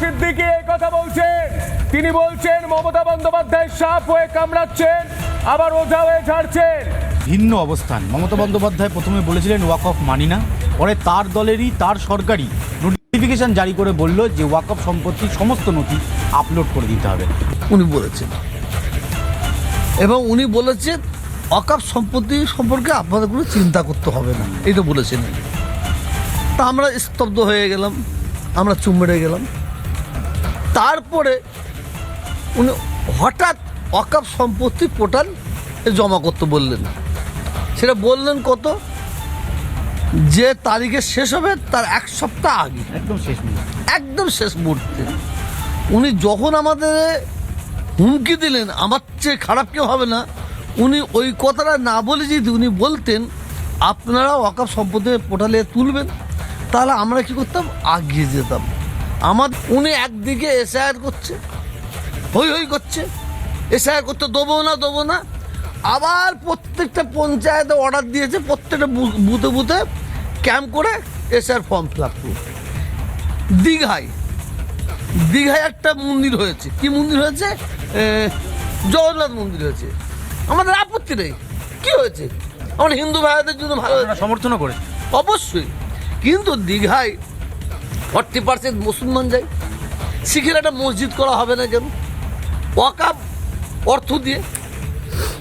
সিদ্দিকি এই কথা বলছেন তিনি বলছেন মমতা বন্দ্যোপাধ্যায় সাপ হয়ে কামড়াচ্ছেন আবার ওঝা হয়ে ঝাড়ছেন। ভিন্ন অবস্থান। মমতা বন্দ্যোপাধ্যায় প্রথমে বলেছিলেন ওয়াক অফ মানি না। পরে তার দলেরই তার সরকারি নোটিফিকেশন জারি করে বলল যে ওয়াক অফ সম্পত্তির সমস্ত নথি আপলোড করে দিতে হবে। উনি বলেছেন। এবং উনি বলেছেন অকাপ সম্পত্তি সম্পর্কে আপনাদের কোনো চিন্তা করতে হবে না। এটা বলেছেন তা আমরা স্তব্ধ হয়ে গেলাম আমরা মেরে গেলাম। তারপরে উনি হঠাৎ অকাপ সম্পত্তি পোর্টাল জমা করতে বললেন। সেটা বললেন কত? যে তারিখে শেষ হবে তার এক সপ্তাহ আগে। একদম শেষ একদম শেষ মুহূর্তে। উনি যখন আমাদের হুমকি দিলেন আমার চেয়ে খারাপ কেউ হবে না উনি ওই কথাটা না বলে যদি উনি বলতেন আপনারা অকাপ সম্পত্তি পোর্টালে তুলবেন তাহলে আমরা কি করতাম? আগিয়ে যেতাম। আমার উনি একদিকে এসআইআর করছে। হই হই করছে। এসআইআর করতে দেবো না দেবো না। আবার প্রত্যেকটা পঞ্চায়েতে অর্ডার দিয়েছে প্রত্যেকটা বুথে বুথে ক্যাম্প করে এসআইআর ফর্ম ফিল আপ করুন দীঘায়। দীঘায় একটা মন্দির হয়েছে। কি মন্দির হয়েছে? জগন্নাথ মন্দির হয়েছে। আমাদের আপত্তি নেই। কি হয়েছে? আমরা হিন্দু ভাইদের জন্য ভালো আপনারা সমর্থনও করে অবশ্যই। কিন্তু দীঘায় ফর্টি পার্সেন্ট মুসলমান যায়। শিখের একটা মসজিদ করা হবে না কেন? ওয়াকাব অর্থ দিয়ে।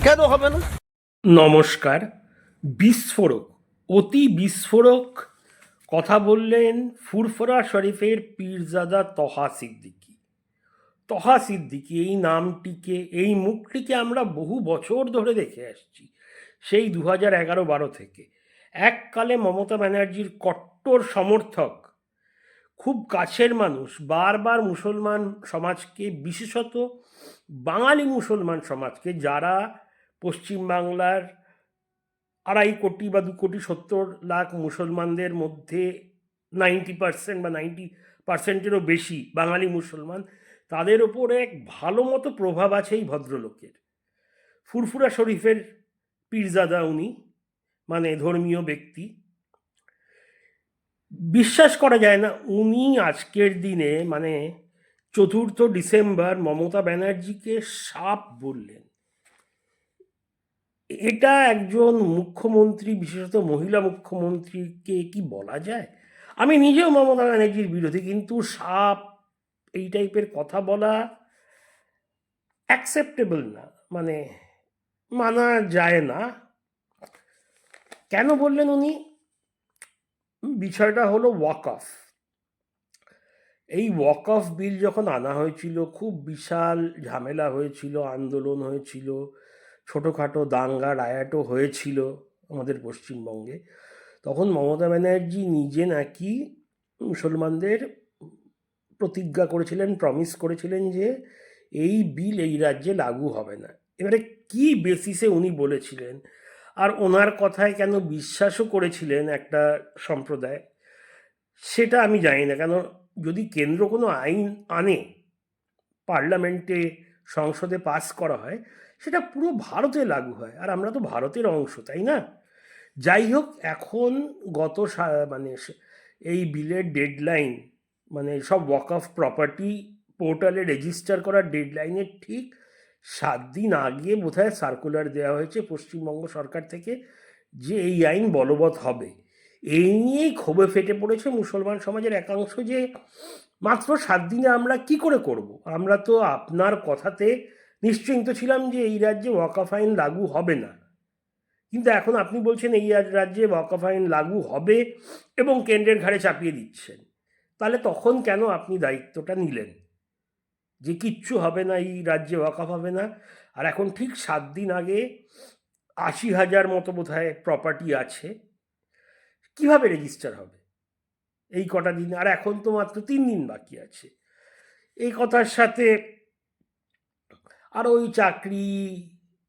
কেন হবে না? নমস্কার, বিস্ফোরক, অতি বিস্ফোরক। কথা বললেন ফুরফরা শরীফের পীরজাদা তহা সিদ্দিকী। তহা সিদ্দিকী, এই নামটিকে, এই মুখটিকে আমরা বহু বছর ধরে দেখে আসছি, সেই দু হাজার এগারো বারো থেকে। এককালে মমতা ব্যানার্জির কট্টর সমর্থক খুব কাছের মানুষ। বারবার মুসলমান সমাজকে, বিশেষত বাঙালি মুসলমান সমাজকে, যারা পশ্চিমবাংলার আড়াই কোটি বা দু কোটি সত্তর লাখ মুসলমানদের মধ্যে নাইনটি পার্সেন্ট বা নাইনটি পার্সেন্টেরও বেশি বাঙালি মুসলমান, তাদের ওপর এক ভালো মতো প্রভাব আছে এই ভদ্রলোকের। ফুরফুরা শরীফের পীরজাদা উনি মানে ধর্মীয় ব্যক্তি। বিশ্বাস করা যায় না, উনি আজকের দিনে মানে চতুর্থ ডিসেম্বর মমতা ব্যানার্জিকে সাপ বললেন। এটা একজন মুখ্যমন্ত্রী, বিশেষত মহিলা মুখ্যমন্ত্রীকে কি বলা যায়? আমি নিজেও মমতা ব্যানার্জির বিরোধী, কিন্তু সাপ এই টাইপের কথা বলা অ্যাকসেপ্টেবল না মানে মানা যায় না। কেন বললেন উনি? বিষয়টা হলো ওয়াক অফ এই ওয়াক অফ বিল যখন আনা হয়েছিল, খুব বিশাল ঝামেলা হয়েছিল, আন্দোলন হয়েছিল, ছোটোখাটো দাঙ্গা রায়াটও হয়েছিল আমাদের পশ্চিমবঙ্গে। তখন মমতা ব্যানার্জি নিজে নাকি মুসলমানদের প্রতিজ্ঞা করেছিলেন প্রমিস করেছিলেন যে এই বিল এই রাজ্যে লাগু হবে না। এবারে কি বেসিসে উনি বলেছিলেন? আর ওনার কথায় কেন বিশ্বাসও করেছিলেন একটা সম্প্রদায়, সেটা আমি জানি না। কেন যদি কেন্দ্র কোনো আইন আনে, পার্লামেন্টে, সংসদে পাস করা হয়, সেটা পুরো ভারতে লাগু হয়। আর আমরা তো ভারতের অংশ, তাই না? যাই হোক, এখন গত মানে এই বিলের ডেডলাইন মানে সব ওয়াক অফ প্রপার্টি পোর্টালে রেজিস্টার করার ডেডলাইনের ঠিক সাত দিন আগে বোধহয় সার্কুলার দেওয়া হয়েছে পশ্চিমবঙ্গ সরকার থেকে যে এই আইন বলবৎ হবে। এই নিয়েই ক্ষোভে ফেটে পড়েছে মুসলমান সমাজের একাংশ যে, মাত্র সাত দিনে আমরা কি করে করব? আমরা তো আপনার কথাতে নিশ্চিন্ত ছিলাম যে এই রাজ্যে ওয়াকাফ আইন লাগু হবে না। কিন্তু এখন আপনি বলছেন এই রাজ্যে ওয়াকাফ আইন লাগু হবে এবং কেন্দ্রের ঘাড়ে চাপিয়ে দিচ্ছেন। তাহলে তখন কেন আপনি দায়িত্বটা নিলেন? যে কিচ্ছু হবে না, এই রাজ্যে ওয়াকাফ হবে না। আর এখন ঠিক সাত দিন আগে আশি হাজার মতো বোধহয় প্রপার্টি আছে। কীভাবে রেজিস্টার হবে? এই কটা দিন, আর এখন তো মাত্র তিন দিন বাকি আছে। এই কথার সাথে আর ওই চাকরি,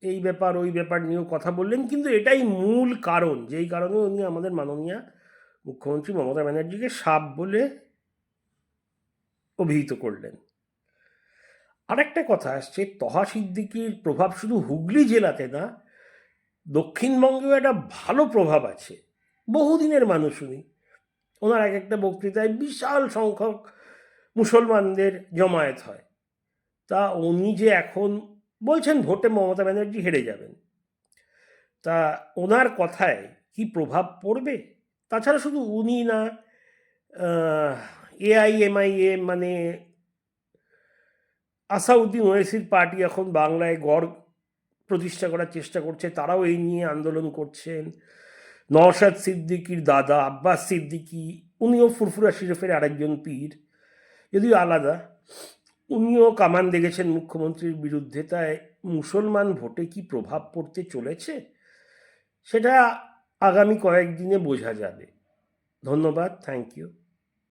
এই ব্যাপার, ওই ব্যাপার নিয়েও কথা বললেন, কিন্তু এটাই মূল কারণ। যেই কারণে উনি আমাদের মাননীয় মুখ্যমন্ত্রী মমতা ব্যানার্জিকে সাপ বলে অভিহিত করলেন। আরেকটা কথা আসছে, তহা সিদ্দিকির প্রভাব শুধু হুগলি জেলাতে না, দক্ষিণবঙ্গেও একটা ভালো প্রভাব আছে। বহুদিনের মানুষ উনি। ওনার এক একটা বক্তৃতায় বিশাল সংখ্যক মুসলমানদের জমায়েত হয়। তা উনি যে এখন বলছেন ভোটে মমতা ব্যানার্জি হেরে যাবেন। তা ওনার কথায় কি প্রভাব পড়বে? তাছাড়া শুধু উনি না এআইএমআইএম মানে আসাউদ্দিন ওয়েসির পার্টি এখন বাংলায় গড় প্রতিষ্ঠা করার চেষ্টা করছে, তারাও এই নিয়ে আন্দোলন করছেন। নওশাদ সিদ্দিকির দাদা আব্বাস সিদ্দিকি, উনিও ফুরফুরা শরীফের আরেকজন পীর, যদিও আলাদা। উনিও কামান দেখেছেন মুখ্যমন্ত্রীর বিরুদ্ধে, তাই মুসলমান ভোটে কি প্রভাব পড়তে চলেছে, সেটা আগামী কয়েকদিনে বোঝা যাবে। ধন্যবাদ, থ্যাংক ইউ।